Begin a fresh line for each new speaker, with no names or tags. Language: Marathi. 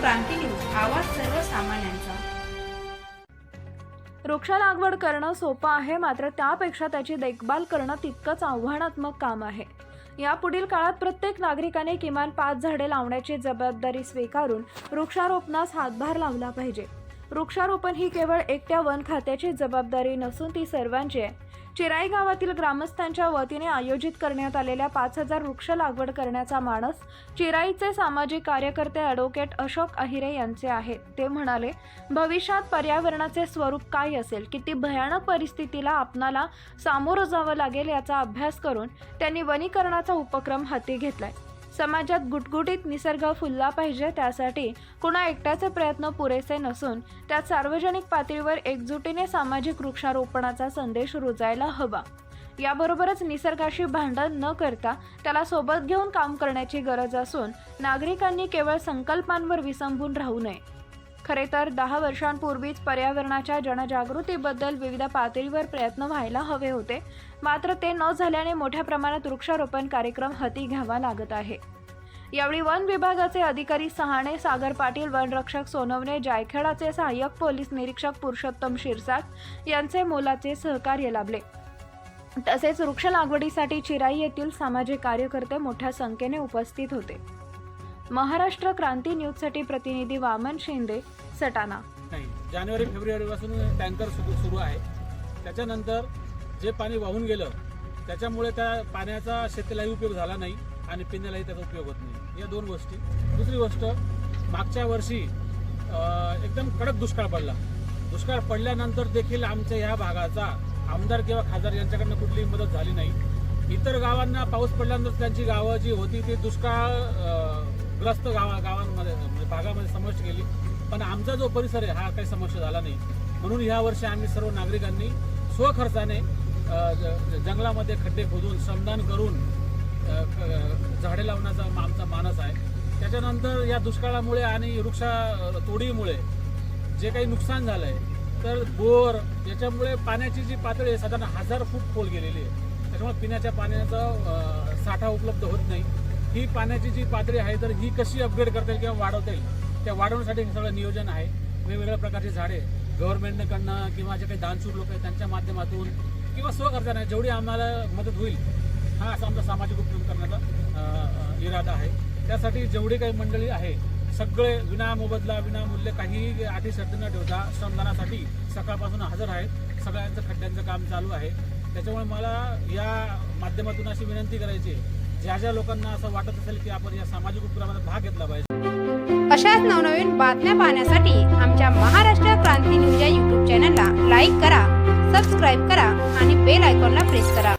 क्रांती न्यूज आवाज सर्वसामान्यांचा.
वृक्ष लागवड करणं सोपं आहे मात्र त्यापेक्षा त्याची देखभाल करणं तितकंच आव्हानात्मक काम आहे. यापुढील काळात प्रत्येक नागरिकाने किमान पाच झाडे लावण्याची जबाबदारी स्वीकारून वृक्षारोपणास हातभार लावला पाहिजे. वृक्षारोपण ही केवळ एकट्या वन खात्याची जबाबदारी नसून ती सर्वांची आहे. चिराई गावातील ग्रामस्थांच्या वतीने आयोजित करण्यात आलेल्या पाच हजार वृक्ष लागवड करण्याचा मानस चिराईचे सामाजिक कार्यकर्ते ॲडव्होकेट अशोक अहिरे यांचे आहे. ते म्हणाले भविष्यात पर्यावरणाचे स्वरूप काय असेल किती भयानक परिस्थितीला आपणाला सामोरं जावं लागेल याचा अभ्यास करून त्यांनी वनीकरणाचा उपक्रम हाती घेतलाय. समाजात गुटगुटीत निसर्ग फुलला पाहिजे त्यासाठी कुणा एकट्याचे प्रयत्न पुरेसे नसून त्यात सार्वजनिक पातळीवर एकजुटीने सामाजिक वृक्षारोपणाचा संदेश रुजायला हवा. याबरोबरच निसर्गाशी भांडण न करता त्याला सोबत घेऊन काम करण्याची गरज असून नागरिकांनी केवळ संकल्पांवर विसंबून राहू नये. खरे तर दहा वर्षांपूर्वीच पर्यावरणाच्या जनजागृतीबद्दल विविध पातळीवर प्रयत्न व्हायला हवे होते. मात्र ते न झाल्याने मोठ्या प्रमाणात वृक्षारोपण कार्यक्रम हाती घ्यावा लागत आहे. यावेळी वन विभागाचे अधिकारी सहाणे सागर पाटील वनरक्षक सोनवणे जायखेडाचे सहाय्यक पोलीस निरीक्षक पुरुषोत्तम शिरसाट यांचे मोलाचे सहकार्य लाभले. तसेच वृक्ष लागवडीसाठी चिराई येथील सामाजिक कार्यकर्ते मोठ्या संख्येने उपस्थित होते. महाराष्ट्र क्रांती न्यूजसाठी प्रतिनिधी वामन शिंदे सटाणा.
जानेवारी फेब्रुवारीपासून टँकर सुरू सुरू आहे. त्याच्यानंतर जे पाणी वाहून गेलं त्याच्यामुळे त्या पाण्याचा शेतीलाही उपयोग झाला नाही. आणि पिण्यालाही त्याचा उपयोग होत नाही. या दोन गोष्टी. दुसरी गोष्ट मागच्या वर्षी एकदम कडक दुष्काळ पडला. दुष्काळ पडल्यानंतर देखील आमच्या ह्या भागाचा आमदार किंवा खासदार यांच्याकडनं कुठलीही मदत झाली नाही. इतर गावांना पाऊस पडल्यानंतर त्यांची गावं जी होती ती दुष्काळ ग्रस्त गावा गावांमध्ये म्हणजे भागामध्ये समाविष्ट केली. पण आमचा जो परिसर आहे हा काही समस्या झाला नाही. म्हणून ह्या वर्षी आम्ही सर्व नागरिकांनी स्वखर्चाने ज- जंगलामध्ये खड्डे खोदून श्रमदान करून झाडे लावण्याचा मा- आमचा मानस आहे. त्याच्यानंतर या दुष्काळामुळे आणि वृक्षा तोडीमुळे जे काही नुकसान झालं आहे तर बोर याच्यामुळे पाण्याची जी पातळी आहे साधारण हजार फूट खोल गेलेली आहे. त्याच्यामुळे पिण्याच्या पाण्याचा साठा उपलब्ध होत नाही. ही पाण्याची जी पातळी आहे तर ही कशी अपग्रेड करता येईल किंवा वाढवता येईल त्या वाढवण्यासाठी हे सगळं नियोजन आहे. वेगवेगळ्या प्रकारची झाडे गव्हर्नमेंटकडनं किंवा जे काही दानशूर लोक आहेत त्यांच्या माध्यमातून किंवा स्वखर्चाने जेवढी आम्हाला मदत होईल हा असा आमचा सामाजिक उपक्रम करण्याचा इरादा आहे. त्यासाठी जेवढी काही मंडळी आहे सगळे विना मोबदला विनामूल्य काही अटी शर्ती न ठेवता श्रमदानासाठी सकाळपासून हजर आहेत. सगळ्यांचं खड्ड्यांचं काम चालू आहे. त्याच्यामुळे मला या माध्यमातून अशी विनंती करायची आहे, ज्या ज्या लोकांना असं वाटत असेल की आपण या सामाजिक उपक्रमात भाग घेतला पाहिजे.
अशाच नवनवीन बातम्या पाहण्यासाठी आमच्या महाराष्ट्र क्रांती न्यूज या यूट्यूब चॅनलला लाईक करा सबस्क्राईब करा आणि बेल आयकॉनला प्रेस करा.